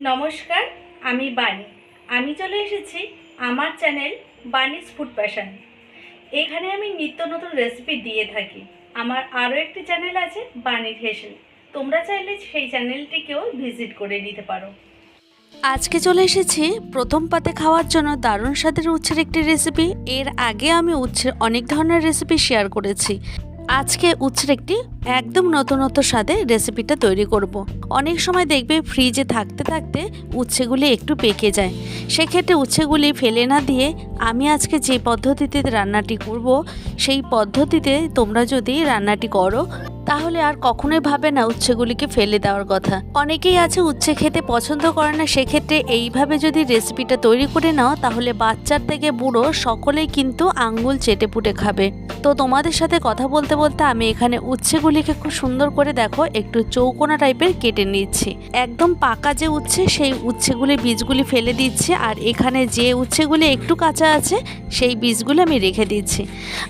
নমস্কার, আমি বানি আমি চলে এসেছি আমার চ্যানেল বানিস ফুড প্যাশন। এখানে আমি নিত্য নতুন রেসিপি দিয়ে থাকি। আমার আরও একটি চ্যানেল আছে বানির হেসেল। তোমরা চাইলে সেই চ্যানেলটিকেও ভিজিট করে নিতে পারো। আজকে চলে এসেছি প্রথম পাতে খাওয়ার জন্য দারুণ স্বাদের উচ্ছের একটি রেসিপি। এর আগে আমি উচ্ছের অনেক ধরনের রেসিপি শেয়ার করেছি। আজকে উচ্ছের একটি একদম নতুনত্ব স্বাদে রেসিপিটা তৈরি করব। অনেক সময় দেখবে ফ্রিজে থাকতে থাকতে উচ্ছেগুলি একটু পেকে যায় সেক্ষেত্রে উচ্ছেগুলি ফেলে না দিয়ে আমি আজকে যে পদ্ধতিতে রান্নাটি করব, সেই পদ্ধতিতে তোমরা যদি রান্নাটি করো তাহলে আর কখনোই ভাবে না উচ্ছেগুলিকে ফেলে দেওয়ার কথা। অনেকেই আছে উচ্ছে খেতে পছন্দ করে না, সেক্ষেত্রে এইভাবে যদি রেসিপিটা তৈরি করে নাও, তাহলে বাচ্চার থেকে বুড়ো সকলেই কিন্তু আঙ্গুল চেটে পুটে খাবে। তো তোমাদের সাথে কথা বলতে বলতে আমি এখানে উচ্ছেগুলিকে খুব সুন্দর করে দেখো, একটু চৌকোনা টাইপের কেটে নিচ্ছি। একদম পাকা যে উচ্ছে, সেই উচ্ছেগুলি বীজগুলি ফেলে দিচ্ছি, আর এখানে যে উচ্ছেগুলি একটু কাঁচা আছে, সেই বীজগুলি আমি রেখে দিচ্ছি।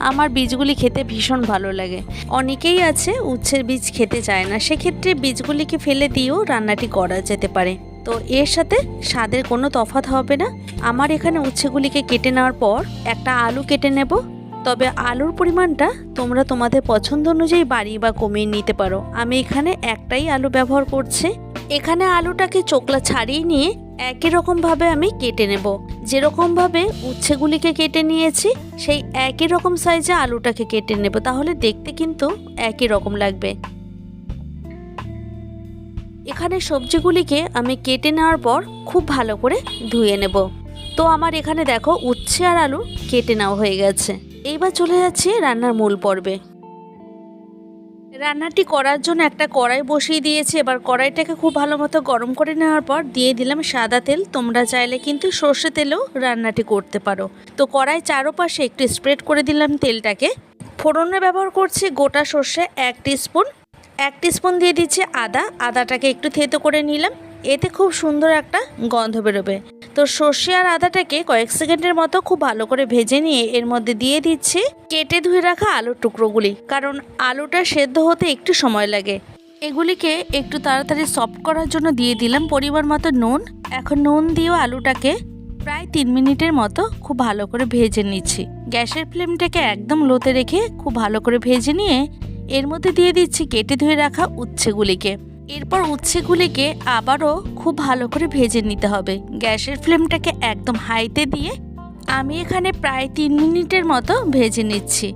আমার বীজগুলি খেতে ভীষণ ভালো লাগে। অনেকেই আছে উচ্ছের বীজ খেতে চায় না, সেক্ষেত্রে বীজগুলিকে ফেলে দিয়েও রান্নাটি করা যেতে পারে। তো এর সাথে স্বাদের কোনো তফাৎ হবে না। আমার এখানে উচ্ছেগুলিকে কেটে নেওয়ার পর একটা আলু কেটে নেব। তবে আলুর পরিমাণটা তোমরা তোমাদের পছন্দ অনুযায়ী বাড়িয়ে বা কমিয়ে নিতে পারো। আমি এখানে একটাই আলু ব্যবহার করছি। এখানে আলুটাকে চোকলা ছাড়িয়ে নিয়ে একই রকমভাবে আমি কেটে নেব। যেরকমভাবে উচ্ছেগুলিকে কেটে নিয়েছি, সেই একই রকম সাইজে আলুটাকে কেটে নেব। তাহলে দেখতে কিন্তু একই রকম লাগবে। এখানে সবজিগুলিকে আমি কেটে নেওয়ার পর খুব ভালো করে ধুয়ে নেব। তো আমার এখানে দেখো, উচ্ছে আর আলু কেটে নেওয়া হয়ে গেছে। এইবার চলে যাচ্ছে রান্নার মূল পর্বে। রান্নাটি করার জন্য একটা কড়াই বসিয়ে দিয়েছি। এবার কড়াইটাকে খুব ভালো মতো গরম করে নেওয়ার পর দিয়ে দিলাম সাদা তেল। তোমরা চাইলে কিন্তু সর্ষে তেলেও রান্নাটি করতে পারো। তো কড়াই চারোপাশে একটু স্প্রেড করে দিলাম তেলটাকে। ফোড়নে ব্যবহার করছি গোটা সর্ষে এক স্পুন এক স্পুন দিয়ে দিচ্ছি আদা। আদাটাকে একটু থেতো করে নিলাম। এতে খুব সুন্দর একটা গন্ধ বেরোবে। তো সর্ষে আর আদাটাকে কয়েক সেকেন্ডের মতো খুব ভালো করে ভেজে নিয়ে এর মধ্যে দিয়ে দিচ্ছি কেটে ধুয়ে রাখা আলুর টুকরোগুলি, কারণ আলুটা সেদ্ধ হতে একটু সময় লাগে। এগুলিকে একটু তাড়াতাড়ি সফট করার জন্য দিয়ে দিলাম পরিমাণ মতো নুন। এখন নুন দিয়েও আলুটাকে প্রায় তিন মিনিটের মতো খুব ভালো করে ভেজে নিচ্ছি। গ্যাসের ফ্লেমটাকে একদম লোতে রেখে খুব ভালো করে ভেজে নিয়ে এর মধ্যে দিয়ে দিচ্ছি কেটে ধুয়ে রাখা উচ্ছেগুলিকে। এরপর উচ্ছেগুলিকে আবারও খুব ভালো করে ভেজে নিতে হবে। গ্যাসের ফ্লেমটাকে একদম হাইতে দিয়ে আমি এখানে প্রায় তিন মিনিটের মতো ভেজে নিচ্ছি।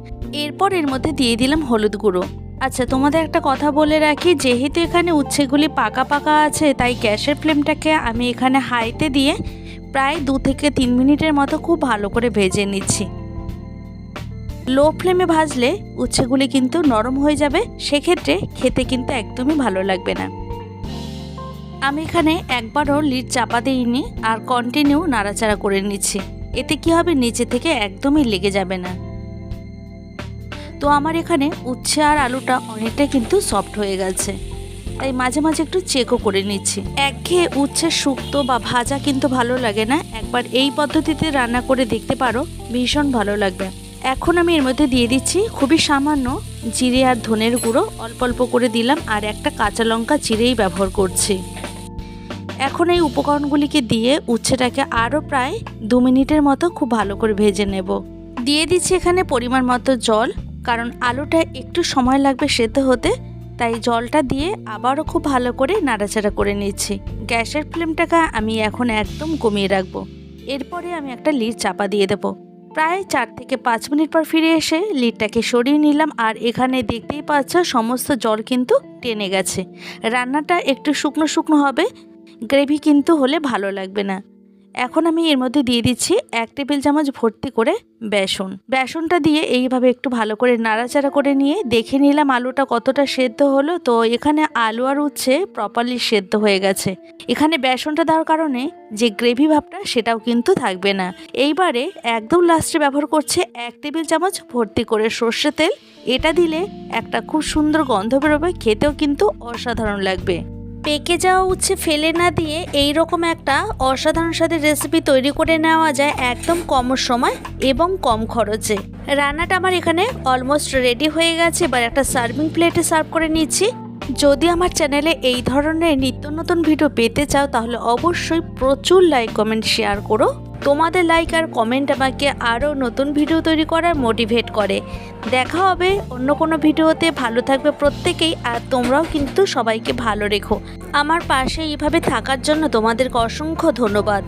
এরপর এর মধ্যে দিয়ে দিলাম হলুদ গুঁড়ো। আচ্ছা তোমাদের একটা কথা বলে রাখি, যেহেতু এখানে উচ্ছেগুলি পাকা পাকা আছে, তাই গ্যাসের ফ্লেমটাকে আমি এখানে হাইতে দিয়ে প্রায় দু থেকে তিন মিনিটের মতো খুব ভালো করে ভেজে নিচ্ছি। লো ফ্লেমে ভাজলে উচ্ছেগুলি কিন্তু নরম হয়ে যাবে, সেক্ষেত্রে খেতে কিন্তু একদমই ভালো লাগবে না। আমি এখানে একবারও লিড চাপা দিইনি আর কন্টিনিউ নাড়াচাড়া করে নিচ্ছি। এতে কি হবে? নিচে থেকে একদমই লেগে যাবে না। তো আমার এখানে উচ্ছে আর আলুটা অনেকটা কিন্তু সফট হয়ে গেছে। তাই মাঝে মাঝে একটু চেকও করে নিচ্ছি। একঘেয়ে উচ্ছে শুক্তো বা ভাজা কিন্তু ভালো লাগে না। একবার এই পদ্ধতিতে রান্না করে দেখতে পারো, ভীষণ ভালো লাগবে। এখন আমি এর মধ্যে দিয়ে দিচ্ছি খুবই সামান্য জিরে আর ধনের গুঁড়ো। অল্প অল্প করে দিলাম আর একটা কাঁচা লঙ্কা চিরেই ব্যবহার করছি। এখন এই উপকরণগুলিকে দিয়ে উচ্ছেটাকে আরও প্রায় দু মিনিটের মতো খুব ভালো করে ভেজে নেব। দিয়ে দিচ্ছি এখানে পরিমাণ মতো জল, কারণ আলুটা একটু সময় লাগবে সেদ্ধ হতে, তাই জলটা দিয়ে আবারও খুব ভালো করে নাড়াচাড়া করে নিচ্ছি। গ্যাসের ফ্লেমটাকে আমি এখন একদম কমিয়ে রাখব। এরপরে আমি একটা লিড চাপা দিয়ে দেবো। প্রায় চার থেকে পাঁচ মিনিট পর ফিরে এসে লিডটাকে সরিয়ে নিলাম আর এখানে দেখতেই পাচ্ছ সমস্ত জল কিন্তু টেনে গেছে। রান্নাটা একটু শুকনো শুকনো হবে, গ্রেভি কিন্তু হলে ভালো লাগবে না। এখন আমি এর মধ্যে দিয়ে দিচ্ছি এক টেবিল চামচ ভর্তি করে বেসন। বেসনটা দিয়ে এইভাবে একটু ভালো করে নাড়াচাড়া করে নিয়ে দেখে নিলাম আলুটা কতটা সেদ্ধ হলো। তো এখানে আলু আর উচ্ছে প্রপারলি সেদ্ধ হয়ে গেছে। এখানে বেসনটা দেওয়ার কারণে যে গ্রেভি ভাবটা সেটাও কিন্তু থাকবে না। এইবারে একদম লাস্টে ব্যবহার করছে এক টেবিল চামচ ভর্তি করে সর্ষে তেল। এটা দিলে একটা খুব সুন্দর গন্ধ বেরোবে, খেতেও কিন্তু অসাধারণ লাগবে। পেকে যাওয়া উচ্ছে ফেলে না দিয়ে এই রকম একটা অসাধারণ স্বাদের রেসিপি তৈরি করে নেওয়া যায় একদম কম সময় এবং কম খরচে। রান্নাটা আমার এখানে অলমোস্ট রেডি হয়ে গেছে, এবার একটা সার্ভিং প্লেটে সার্ভ করে নিচ্ছি। যদি আমার চ্যানেলে এই ধরনের নিত্য নতুন ভিডিও পেতে চাও, তাহলে অবশ্যই প্রচুর লাইক কমেন্ট শেয়ার করো। তোমাদের লাইক আর কমেন্ট আমাকে আরও নতুন ভিডিও তৈরি করার মোটিভেট করে। দেখা হবে অন্য কোনো ভিডিওতে ভালো থাকবে প্রত্যেকেই আর তোমরাও কিন্তু সবাইকে ভালো রেখো। আমার পাশে এইভাবে থাকার জন্য তোমাদেরকে অসংখ্য ধন্যবাদ।